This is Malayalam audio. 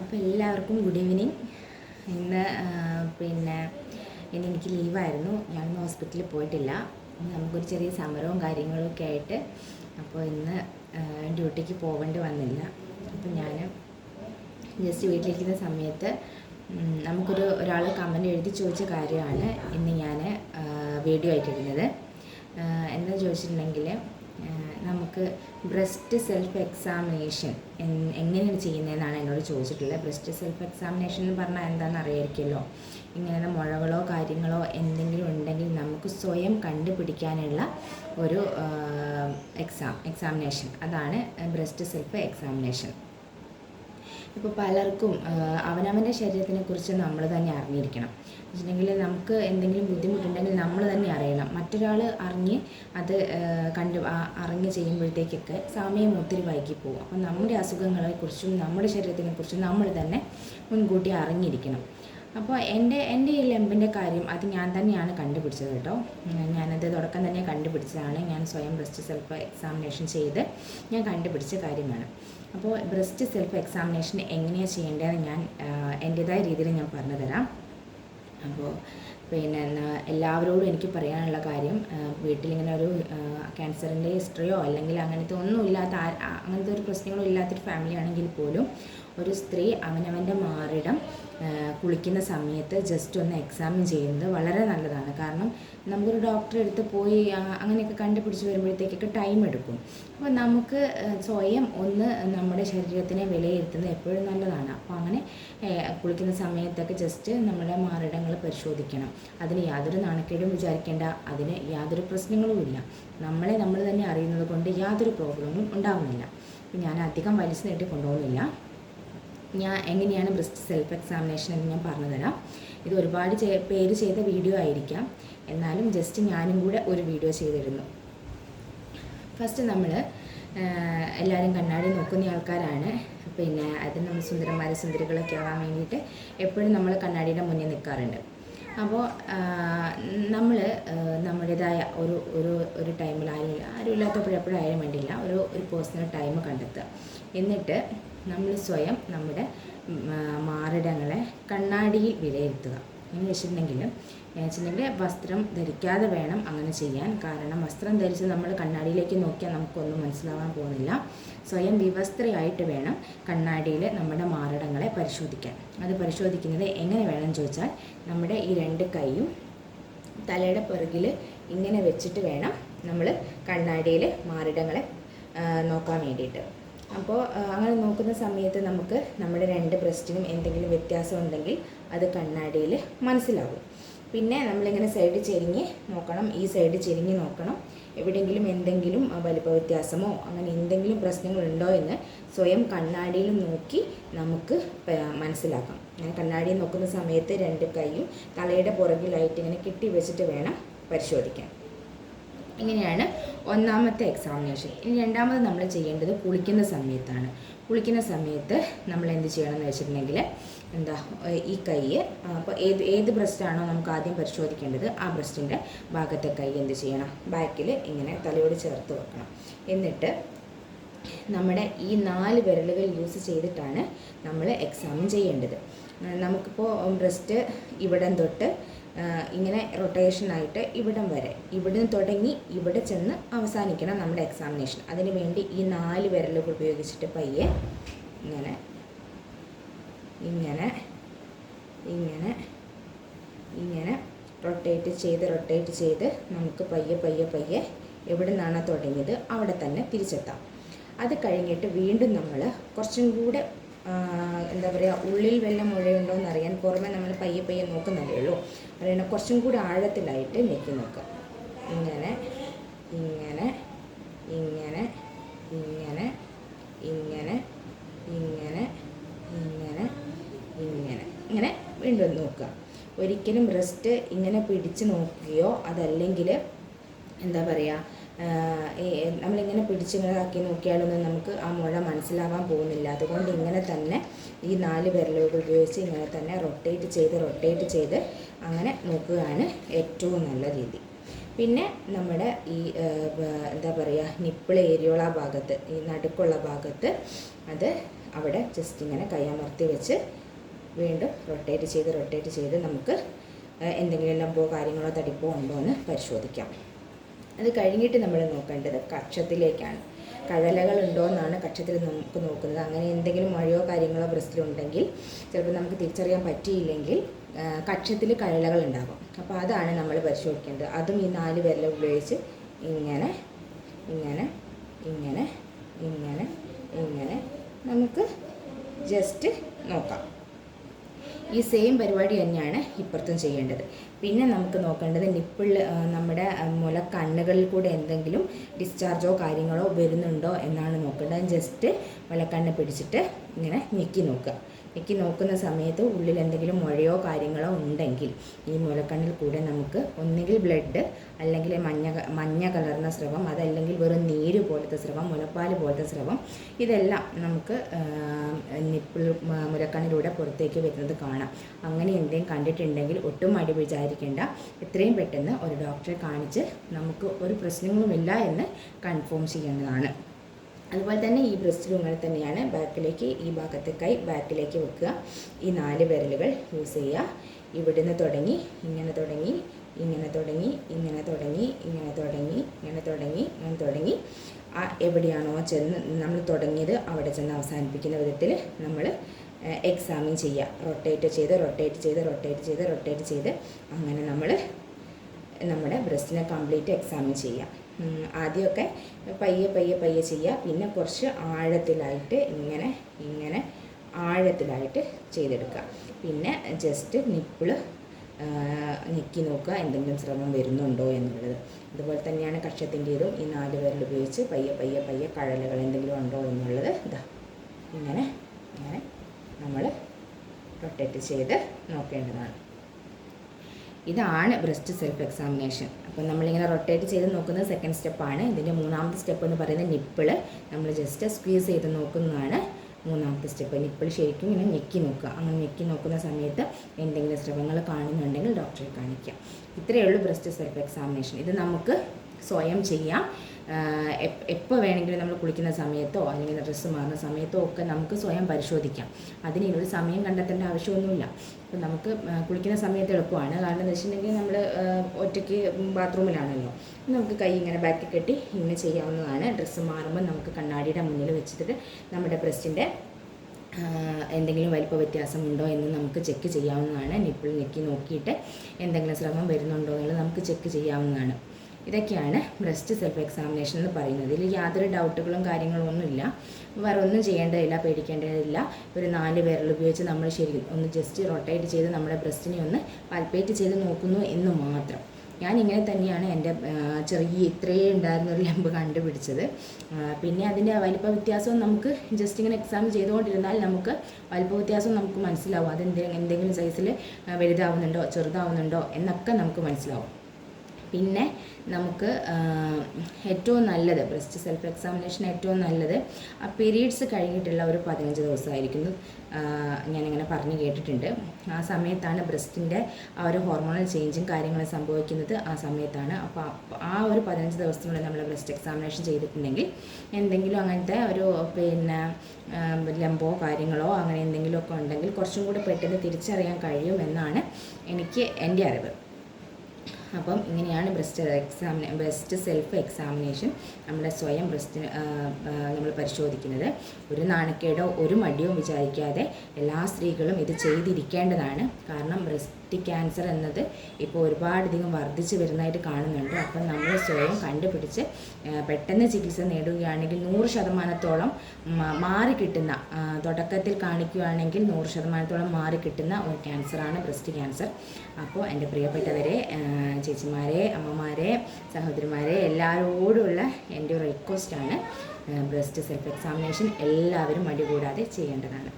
അപ്പോൾ എല്ലാവർക്കും ഗുഡ് ഈവനിങ് ഇന്ന് പിന്നെ ഇന്ന് എനിക്ക് ലീവായിരുന്നു ഞാൻ ഹോസ്പിറ്റലിൽ പോയിട്ടില്ല. നമുക്കൊരു ചെറിയ സമരവും കാര്യങ്ങളൊക്കെ ആയിട്ട് അപ്പോൾ ഇന്ന് ഡ്യൂട്ടിക്ക് പോകേണ്ടി വന്നില്ല. അപ്പോൾ ഞാൻ ജസ്റ്റ് വീട്ടിലിരിക്കുന്ന സമയത്ത് നമുക്കൊരു ഒരാൾ കമന്റ് എഴുതി ചോദിച്ച കാര്യമാണ് ഇന്ന് ഞാൻ വീഡിയോ ആയിട്ടിരുന്നത് എന്താ ചോദിച്ചിട്ടുണ്ടെങ്കിൽ നമുക്ക് ബ്രസ്റ്റ് സെൽഫ് എക്സാമിനേഷൻ എങ്ങനെയാണ് ചെയ്യുന്നതെന്നാണ് എന്നോട് ചോദിച്ചിട്ടുള്ളത്. ബ്രസ്റ്റ് സെൽഫ് എക്സാമിനേഷൻ എന്ന് പറഞ്ഞാൽ എന്താണെന്ന് അറിയായിരിക്കുമല്ലോ ഇങ്ങനെ മുഴകളോ കാര്യങ്ങളോ എന്തെങ്കിലും ഉണ്ടെങ്കിൽ നമുക്ക് സ്വയം കണ്ടുപിടിക്കാനുള്ള ഒരു എക്സാം എക്സാമിനേഷൻ അതാണ് ബ്രസ്റ്റ് സെൽഫ് എക്സാമിനേഷൻ ഇപ്പോൾ പലർക്കും അവനവന്റെ ശരീരത്തിനെ കുറിച്ച് നമ്മൾ തന്നെ അറിഞ്ഞിരിക്കണം. വെച്ചിട്ടുണ്ടെങ്കിൽ നമുക്ക് എന്തെങ്കിലും ബുദ്ധിമുട്ടുണ്ടെങ്കിൽ നമ്മൾ തന്നെ അറിയണം. മറ്റൊരാൾ അറിഞ്ഞ് അത് കണ്ടു അറിഞ്ഞ് ചെയ്യുമ്പോഴത്തേക്കൊക്കെ സമയം ഒത്തിരി വൈകി പോകും. അപ്പം നമ്മുടെ അസുഖങ്ങളെക്കുറിച്ചും നമ്മുടെ ശരീരത്തിനെക്കുറിച്ചും നമ്മൾ തന്നെ മുൻകൂട്ടി അറിഞ്ഞിരിക്കണം. അപ്പോൾ എന്റെ എന്റെ ഈ ലെമ്പിന്റെ കാര്യം അത് ഞാൻ തന്നെയാണ് കണ്ടുപിടിച്ചത് കേട്ടോ. ഞാനത് തുടക്കം തന്നെ കണ്ടുപിടിച്ചതാണ്. ഞാൻ സ്വയം ബ്രസ്റ്റ് സെൽഫ് എക്സാമിനേഷൻ ചെയ്ത് ഞാൻ കണ്ടുപിടിച്ച കാര്യമാണ്. അപ്പോൾ ബ്രസ്റ്റ് സെൽഫ് എക്സാമിനേഷൻ എങ്ങനെയാണ് ചെയ്യേണ്ടതെന്ന് ഞാൻ എന്റെതായ രീതിയിൽ ഞാൻ പറഞ്ഞു തരാം. അപ്പോൾ പിന്നെ എല്ലാവരോടും എനിക്ക് പറയാനുള്ള കാര്യം വീട്ടിലിങ്ങനെ ഒരു ക്യാൻസറിന്റെ ഹിസ്റ്ററിയോ അല്ലെങ്കിൽ അങ്ങനത്തെ ഒന്നുമില്ലാത്ത അങ്ങനത്തെ ഒരു പ്രശ്നങ്ങളോ ഇല്ലാത്തൊരു ഫാമിലി ആണെങ്കിൽ പോലും ഒരു സ്ത്രീ അവനവന്റെ മാറിടം കുളിക്കുന്ന സമയത്ത് ജസ്റ്റ് ഒന്ന് എക്സാമിൻ ചെയ്യുന്നത് വളരെ നല്ലതാണ്. കാരണം നമുക്കൊരു ഡോക്ടറെ അടുത്ത് പോയി അങ്ങനെയൊക്കെ കണ്ടുപിടിച്ച് വരുമ്പോഴത്തേക്കൊക്കെ ടൈം എടുക്കും. അപ്പോൾ നമുക്ക് സ്വയം ഒന്ന് നമ്മുടെ ശരീരത്തിനെ വിലയിരുത്തുന്നത് എപ്പോഴും നല്ലതാണ്. അപ്പോൾ അങ്ങനെ കുളിക്കുന്ന സമയത്തൊക്കെ ജസ്റ്റ് നമ്മുടെ മാറിടങ്ങൾ പരിശോധിക്കണം. അതിന് യാതൊരു നാണക്കേടും വിചാരിക്കേണ്ട. അതിന് യാതൊരു പ്രശ്നങ്ങളും ഇല്ല. നമ്മളെ നമ്മൾ തന്നെ അറിയുന്നത് കൊണ്ട് യാതൊരു പ്രോബ്ലമും ഉണ്ടാകുന്നില്ല ഞാൻ അധികം വലിച്ചു നീട്ടി കൊണ്ടുപോകുന്നില്ല ഞാൻ എങ്ങനെയാണ് ബ്രസ്റ്റ് സെൽഫ് എക്സാമിനേഷൻ എന്ന് ഞാൻ പറഞ്ഞുതരാം. ഇത് ഒരുപാട് പേര് ചെയ്ത വീഡിയോ ആയിരിക്കാം. എന്നാലും ജസ്റ്റ് ഞാനും കൂടെ ഒരു വീഡിയോ ചെയ്തിരുന്നു. ഫസ്റ്റ് നമ്മൾ എല്ലാവരും കണ്ണാടി നോക്കുന്ന ആൾക്കാരാണ്. പിന്നെ അത് നമ്മൾ സുന്ദരന്മാർ സുന്ദരികളൊക്കെ ആവാൻ വേണ്ടിയിട്ട് എപ്പോഴും നമ്മൾ കണ്ണാടിയുടെ മുന്നിൽ നിൽക്കാറുണ്ട്. അപ്പോൾ നമ്മൾ നമ്മുടേതായ ഒരു ഒരു ഒരു ടൈമിൽ ആരും ആരും ഇല്ലാത്തപ്പോഴെപ്പോഴായാലും വേണ്ടിയില്ല. ഒരു ഒരു പേഴ്സണൽ ടൈം കണ്ടെത്തുക. എന്നിട്ട് നമ്മൾ സ്വയം നമ്മുടെ മാറിടങ്ങളെ കണ്ണാടിയിൽ വിലയിരുത്തുക. എന്ന് വെച്ചിട്ടുണ്ടെങ്കിൽ വെച്ചിട്ടുണ്ടെങ്കിൽ വസ്ത്രം ധരിക്കാതെ വേണം അങ്ങനെ ചെയ്യാൻ. കാരണം വസ്ത്രം ധരിച്ച് നമ്മൾ കണ്ണാടിയിലേക്ക് നോക്കിയാൽ നമുക്കൊന്നും മനസ്സിലാവാൻ പോകുന്നില്ല. സ്വയം വിവസ്ത്രയായിട്ട് വേണം കണ്ണാടിയിൽ നമ്മുടെ മാറിടങ്ങളെ പരിശോധിക്കാൻ. അത് പരിശോധിക്കുന്നത് എങ്ങനെ വേണം ചോദിച്ചാൽ നമ്മുടെ ഈ രണ്ട് കൈയും തലയുടെ പിറകിൽ ഇങ്ങനെ വെച്ചിട്ട് വേണം നമ്മൾ കണ്ണാടിയിൽ മാറിടങ്ങളെ നോക്കാൻ വേണ്ടിയിട്ട്. അപ്പോൾ അങ്ങനെ നോക്കുന്ന സമയത്ത് നമുക്ക് നമ്മുടെ രണ്ട് ബ്രസ്റ്റിനും എന്തെങ്കിലും വ്യത്യാസം ഉണ്ടെങ്കിൽ അത് കണ്ണാടിയിൽ മനസ്സിലാവും പിന്നെ നമ്മളിങ്ങനെ സൈഡ് ചെരിഞ്ഞ് നോക്കണം. ഈ സൈഡ് ചെരിഞ്ഞ് നോക്കണം. എവിടെയെങ്കിലും എന്തെങ്കിലും വലിപ്പ വ്യത്യാസമോ അങ്ങനെ എന്തെങ്കിലും പ്രശ്നങ്ങളുണ്ടോ എന്ന് സ്വയം കണ്ണാടിയിൽ നോക്കി നമുക്ക് മനസ്സിലാക്കാം. ഞാൻ കണ്ണാടിയിൽ നോക്കുന്ന സമയത്ത് രണ്ട് കൈയും തലയുടെ പുറകിലായിട്ട് ഇങ്ങനെ കെട്ടി വെച്ചിട്ട് വേണം പരിശോധിക്കാൻ. ഇങ്ങനെയാണ് ഒന്നാമത്തെ എക്സാമിനേഷൻ ഇനി രണ്ടാമത് നമ്മൾ ചെയ്യേണ്ടത് കുളിക്കുന്ന സമയത്താണ്. കുളിക്കുന്ന സമയത്ത് നമ്മൾ എന്ത് ചെയ്യണം എന്ന് വെച്ചിട്ടുണ്ടെങ്കിൽ എന്താ ഈ കൈ. അപ്പോൾ ഏത് ഏത് ബ്രസ്റ്റാണോ നമുക്ക് ആദ്യം പരിശോധിക്കേണ്ടത് ആ ബ്രസ്റ്റിന്റെ ഭാഗത്തെ കൈ എന്ത് ചെയ്യണം? ബാക്കിൽ ഇങ്ങനെ തലയോട് ചേർത്ത് വെക്കണം. എന്നിട്ട് നമ്മുടെ ഈ നാല് വിരലുകൾ യൂസ് ചെയ്തിട്ടാണ് നമ്മൾ എക്സാമിൻ ചെയ്യേണ്ടത്. നമുക്കിപ്പോൾ ബ്രസ്റ്റ് ഇവിടം തൊട്ട് ഇങ്ങനെ റൊട്ടേഷനായിട്ട് ഇവിടം വരെ. ഇവിടുന്ന് തുടങ്ങി ഇവിടെ ചെന്ന് അവസാനിക്കണം നമ്മുടെ എക്സാമിനേഷൻ അതിനുവേണ്ടി ഈ നാല് വിരലുകൾ ഉപയോഗിച്ചിട്ട് പയ്യെ ഇങ്ങനെ ഇങ്ങനെ ഇങ്ങനെ ഇങ്ങനെ റൊട്ടേറ്റ് ചെയ്ത് റൊട്ടേറ്റ് ചെയ്ത് നമുക്ക് പയ്യെ പയ്യെ പയ്യെ എവിടെ നിന്നാണ് തുടങ്ങിയത് അവിടെ തന്നെ തിരിച്ചെത്താം. അത് കഴിഞ്ഞിട്ട് വീണ്ടും നമ്മൾ കുറച്ചും കൂടെ എന്താ പറയുക ഉള്ളിൽ വല്ല മുഴയുണ്ടോ എന്ന് അറിയാൻ പുറമെ നമ്മൾ പയ്യെ പയ്യെ നോക്കുന്നതേ ഉള്ളൂ. അറിയണം കുറച്ചും കൂടെ ആഴത്തിലായിട്ട് നോക്കുക ഇങ്ങനെ ഇങ്ങനെ ഇങ്ങനെ ഇങ്ങനെ ഇങ്ങനെ ഇങ്ങനെ ഇങ്ങനെ ഇങ്ങനെ വീണ്ടും നോക്കുക ഒരിക്കലും റെസ്റ്റ് ഇങ്ങനെ പിടിച്ച് നോക്കുകയോ അതല്ലെങ്കിൽ എന്താ പറയുക നമ്മളിങ്ങനെ പിടിച്ചിങ്ങനെ ആക്കി നോക്കിയാലൊന്നും നമുക്ക് ആ മുഴ മനസ്സിലാവാൻ പോകുന്നില്ല. അതുകൊണ്ട് ഇങ്ങനെ തന്നെ ഈ നാല് വിരലുകൾ ഉപയോഗിച്ച് ഇങ്ങനെ തന്നെ റൊട്ടേറ്റ് ചെയ്ത് റൊട്ടേറ്റ് ചെയ്ത് അങ്ങനെ നോക്കുകയാണ് ഏറ്റവും നല്ല രീതി. പിന്നെ നമ്മുടെ ഈ എന്താ പറയുക നിപ്പിൾ ഏരിയോള ഭാഗത്ത് ഈ നടുക്കുള്ള ഭാഗത്ത് അത് അവിടെ ജസ്റ്റ് ഇങ്ങനെ കൈ അമർത്തി വെച്ച് വീണ്ടും റൊട്ടേറ്റ് ചെയ്ത് റൊട്ടേറ്റ് ചെയ്ത് നമുക്ക് എന്തെങ്കിലും ലംബോ കാര്യങ്ങളോ തടിപ്പോ ഉണ്ടോ എന്ന് പരിശോധിക്കാം. അത് കഴിഞ്ഞിട്ട് നമ്മൾ നോക്കേണ്ടത് കക്ഷത്തിലേക്കാണ്. കഴലകൾ ഉണ്ടോ എന്നാണ് കക്ഷത്തിൽ നമുക്ക് നോക്കുന്നത്. അങ്ങനെ എന്തെങ്കിലും മഴയോ കാര്യങ്ങളോ ബ്രസ്റ്റിലുണ്ടെങ്കിൽ ചിലപ്പോൾ നമുക്ക് തിരിച്ചറിയാൻ പറ്റിയില്ലെങ്കിൽ കക്ഷത്തിൽ കഴലകൾ ഉണ്ടാകും. അപ്പോൾ അതാണ് നമ്മൾ പരിശോധിക്കേണ്ടത്. അതും ഈ നാല് വിരൽ ഉപയോഗിച്ച് ഇങ്ങനെ ഇങ്ങനെ ഇങ്ങനെ ഇങ്ങനെ ഇങ്ങനെ നമുക്ക് ജസ്റ്റ് നോക്കാം. ഈ സെയിം പരിപാടി തന്നെയാണ് ഇപ്പുറത്തും ചെയ്യേണ്ടത്. പിന്നെ നമുക്ക് നോക്കേണ്ടത് നിപ്പിൾ നമ്മുടെ മുല കണ്ണുകളിൽ കൂടെ എന്തെങ്കിലും ഡിസ്ചാർജോ കാര്യങ്ങളോ വരുന്നുണ്ടോ എന്നാണ് നോക്കേണ്ടത്. ജസ്റ്റ് മുലക്കണ്ണ് പിടിച്ചിട്ട് ഇങ്ങനെ ഞെക്കി നോക്കുക. ഞെക്കി നോക്കുന്ന സമയത്ത് ഉള്ളിൽ എന്തെങ്കിലും മുഴയോ കാര്യങ്ങളോ ഉണ്ടെങ്കിൽ ഈ മുലക്കണ്ണിൽ കൂടെ നമുക്ക് ഒന്നുകിൽ ബ്ലഡ് അല്ലെങ്കിൽ മഞ്ഞ മഞ്ഞ കലർന്ന സ്രവം അതല്ലെങ്കിൽ വെറും നീര് പോലത്തെ സ്രവം മുലപ്പാൽ പോലത്തെ സ്രവം ഇതെല്ലാം നമുക്ക് നിപ്പിൾ മുലക്കണ്ണിലൂടെ പുറത്തേക്ക് വരുന്നത് കാണാം. അങ്ങനെ എന്തെങ്കിലും കണ്ടിട്ടുണ്ടെങ്കിൽ ഒട്ടും മടി വിചാരിക്കേണ്ട. എത്രയും പെട്ടെന്ന് ഒരു ഡോക്ടറെ കാണിച്ച് നമുക്ക് ഒരു പ്രശ്നങ്ങളുമില്ല എന്ന് കൺഫേം ചെയ്യേണ്ടതാണ്. അതുപോലെ തന്നെ ഈ ബ്രസ്റ്റിലും ഇങ്ങനെ തന്നെയാണ് ബാക്കിലേക്ക് ഈ ഭാഗത്തെ കൈ ബാക്കിലേക്ക് വെക്കുക. ഈ നാല് വിരലുകൾ യൂസ് ചെയ്യുക. ഇവിടുന്ന് തുടങ്ങി ഇങ്ങനെ തുടങ്ങി ഇങ്ങനെ തുടങ്ങി ഇങ്ങനെ തുടങ്ങി ഇങ്ങനെ തുടങ്ങി ഇങ്ങനെ തുടങ്ങി ഇങ്ങനെ തുടങ്ങി. ആ എവിടെയാണോ ചെന്ന് നമ്മൾ തുടങ്ങിയത് അവിടെ ചെന്ന് അവസാനിപ്പിക്കുന്ന വിധത്തിൽ നമ്മൾ എക്സാമിൻ ചെയ്യുക. റൊട്ടേറ്റ് ചെയ്ത് റൊട്ടേറ്റ് ചെയ്ത് റൊട്ടേറ്റ് ചെയ്ത് റൊട്ടേറ്റ് ചെയ്ത് അങ്ങനെ നമ്മൾ നമ്മുടെ ബ്രസ്റ്റിനെ കംപ്ലീറ്റ് എക്സാമിൻ ചെയ്യാം ഉം, ആദ്യമൊക്കെ പയ്യെ പയ്യെ പയ്യെ ചെയ്യുക. പിന്നെ കുറച്ച് ആഴത്തിലായിട്ട് ഇങ്ങനെ ഇങ്ങനെ ആഴത്തിലായിട്ട് ചെയ്തെടുക്കുക. പിന്നെ ജസ്റ്റ് നിപ്പിൾ ഞെക്കി നോക്കുക എന്തെങ്കിലും ശ്രമം വരുന്നുണ്ടോ എന്നുള്ളത്. അതുപോലെ തന്നെയാണ് കക്ഷത്തിന്റെതും ഈ നാല് പേരിൽ ഉപയോഗിച്ച് പയ്യെ പയ്യെ പയ്യെ കഴലുകൾ എന്തെങ്കിലും ഉണ്ടോ എന്നുള്ളത് ഇതാ. ഇങ്ങനെ ഇങ്ങനെ നമ്മൾ റൊട്ടേറ്റ് ചെയ്ത് നോക്കേണ്ടതാണ്. ഇതാണ് ബ്രസ്റ്റ് സെൽഫ് എക്സാമിനേഷൻ. അപ്പോൾ നമ്മളിങ്ങനെ റൊട്ടേറ്റ് ചെയ്ത് നോക്കുന്നത് സെക്കൻഡ് സ്റ്റെപ്പാണ്. ഇതിന്റെ മൂന്നാമത്തെ സ്റ്റെപ്പ് എന്ന് പറയുന്നത് നിപ്പിൾ. നമ്മൾ ജസ്റ്റ് സ്ക്വീസ് ചെയ്ത് നോക്കുന്നതാണ് മൂന്നാമത്തെ സ്റ്റെപ്പ്. നിപ്പിൾ ശരിക്കും ഇങ്ങനെ ഞെക്കി നോക്കുക. അങ്ങനെ ഞെക്കി നോക്കുന്ന സമയത്ത് എന്തെങ്കിലും സ്രവങ്ങൾ കാണുന്നുണ്ടെങ്കിൽ ഡോക്ടറെ കാണിക്കാം. ഇത്രയേ ഉള്ളൂ ബ്രസ്റ്റ് സെൽഫ് എക്സാമിനേഷൻ. ഇത് നമുക്ക് സ്വയം ചെയ്യാം. എപ്പോൾ വേണമെങ്കിലും നമ്മൾ കുളിക്കുന്ന സമയത്തോ അല്ലെങ്കിൽ ഡ്രസ്സ് മാറുന്ന സമയത്തോ ഒക്കെ നമുക്ക് സ്വയം പരിശോധിക്കാം. അതിന് ഒരു സമയം കണ്ടെത്തേണ്ട ആവശ്യമൊന്നുമില്ല. അപ്പം നമുക്ക് കുളിക്കുന്ന സമയത്ത് എളുപ്പമാണ്. കാരണം എന്താ വെച്ചിട്ടുണ്ടെങ്കിൽ നമ്മൾ ഒറ്റയ്ക്ക് ബാത്റൂമിലാണല്ലോ. നമുക്ക് കൈ ഇങ്ങനെ ബാക്കി കെട്ടി ഇങ്ങനെ ചെയ്യാവുന്നതാണ്. ഡ്രസ്സ് മാറുമ്പോൾ നമുക്ക് കണ്ണാടിയുടെ മുന്നിൽ വെച്ചിട്ട് നമ്മുടെ ബ്രസ്റ്റിന്റെ എന്തെങ്കിലും വലിപ്പ വ്യത്യാസമുണ്ടോ എന്ന് നമുക്ക് ചെക്ക് ചെയ്യാവുന്നതാണ്. നിപ്പിൾ ഞെക്കി നോക്കിയിട്ട് എന്തെങ്കിലും ശ്രമം വരുന്നുണ്ടോ എന്നുള്ളത് നമുക്ക് ചെക്ക് ചെയ്യാവുന്നതാണ്. ഇതൊക്കെയാണ് ബ്രസ്റ്റ് സെൽഫ് എക്സാമിനേഷൻ എന്ന് പറയുന്നത്. ഇതിൽ യാതൊരു ഡൗട്ടുകളും കാര്യങ്ങളും ഒന്നുമില്ല. വേറെ ഒന്നും ചെയ്യേണ്ടതില്ല പേടിക്കേണ്ടതില്ല. ഒരു നാല് വിരൽ ഉപയോഗിച്ച് നമ്മൾ ശരി ഒന്ന് ജസ്റ്റ് റൊട്ടേറ്റ് ചെയ്ത് നമ്മുടെ ബ്രസ്റ്റിനെ ഒന്ന് പൽപ്പേറ്റ് ചെയ്ത് നോക്കുന്നു എന്ന് മാത്രം. ഞാൻ ഇങ്ങനെ തന്നെയാണ് എന്റെ ചെറിയ ഇത്രയേ ഉണ്ടായിരുന്ന ഒരു ലംബ് കണ്ടുപിടിച്ചത്. പിന്നെ അതിന്റെ വലിപ്പ വ്യത്യാസവും നമുക്ക് ജസ്റ്റ് ഇങ്ങനെ എക്സാം ചെയ്തുകൊണ്ടിരുന്നാൽ നമുക്ക് വലിപ്പ വ്യത്യാസം നമുക്ക് മനസ്സിലാവും. അത് എന്തെങ്കിലും സൈസിൽ വലുതാവുന്നുണ്ടോ ചെറുതാവുന്നുണ്ടോ എന്നൊക്കെ നമുക്ക് മനസ്സിലാവും. പിന്നെ നമുക്ക് ഏറ്റവും നല്ലത് ബ്രസ്റ്റ് സെൽഫ് എക്സാമിനേഷൻ ഏറ്റവും നല്ലത് ആ പീരീഡ്സ് കഴിഞ്ഞിട്ടുള്ള ഒരു പതിനഞ്ച് ദിവസമായിരിക്കുന്നു. ഞാനിങ്ങനെ പറഞ്ഞു കേട്ടിട്ടുണ്ട്. ആ സമയത്താണ് ബ്രസ്റ്റിന്റെ ആ ഒരു ഹോർമോണൽ ചേഞ്ചും കാര്യങ്ങളും സംഭവിക്കുന്നത് ആ സമയത്താണ്. അപ്പോൾ ആ ഒരു പതിനഞ്ച് ദിവസത്തിനുള്ളിൽ നമ്മൾ ബ്രസ്റ്റ് എക്സാമിനേഷൻ ചെയ്തിട്ടുണ്ടെങ്കിൽ എന്തെങ്കിലും അങ്ങനത്തെ ഒരു പിന്നെ ലംബോ കാര്യങ്ങളോ അങ്ങനെ എന്തെങ്കിലുമൊക്കെ ഉണ്ടെങ്കിൽ കുറച്ചും കൂടി പെട്ടെന്ന് തിരിച്ചറിയാൻ കഴിയുമെന്നാണ് എനിക്ക് എന്റെ അറിവ്. അപ്പം ഇങ്ങനെയാണ് breast examine breast self examination നമ്മുടെ സ്വയം ബ്രസ്റ്റിന് നമ്മൾ പരിശോധിക്കുന്നത്. ഒരു നാണക്കേടോ ഒരു മടിയോ വിചാരിക്കാതെ എല്ലാ സ്ത്രീകളും ഇത് ചെയ്തിരിക്കേണ്ടതാണ്. കാരണം ബ്രസ്റ്റ് ക്യാൻസർ എന്നത് ഇപ്പോൾ ഒരുപാടധികം വർദ്ധിച്ചു വരുന്നതായിട്ട് കാണുന്നുണ്ട്. അപ്പം നമ്മൾ സ്വയം കണ്ടുപിടിച്ച് പെട്ടെന്ന് ചികിത്സ നേടുകയാണെങ്കിൽ നൂറ് ശതമാനത്തോളം മാറി കിട്ടുന്ന തുടക്കത്തിൽ കാണിക്കുകയാണെങ്കിൽ നൂറ് ശതമാനത്തോളം മാറി കിട്ടുന്ന ഒരു ക്യാൻസറാണ് ബ്രസ്റ്റ് ക്യാൻസർ. അപ്പോൾ എന്റെ പ്രിയപ്പെട്ടവരെ ചേച്ചിമാരെ അമ്മമാരെ സഹോദരിമാരെ എല്ലാവരോടുമുള്ള എന്റെ റിക്വസ്റ്റാണ് ബ്രസ്റ്റ് സെൽഫ് എക്സാമിനേഷൻ എല്ലാവരും മടി കൂടാതെ ചെയ്യേണ്ടതാണ്.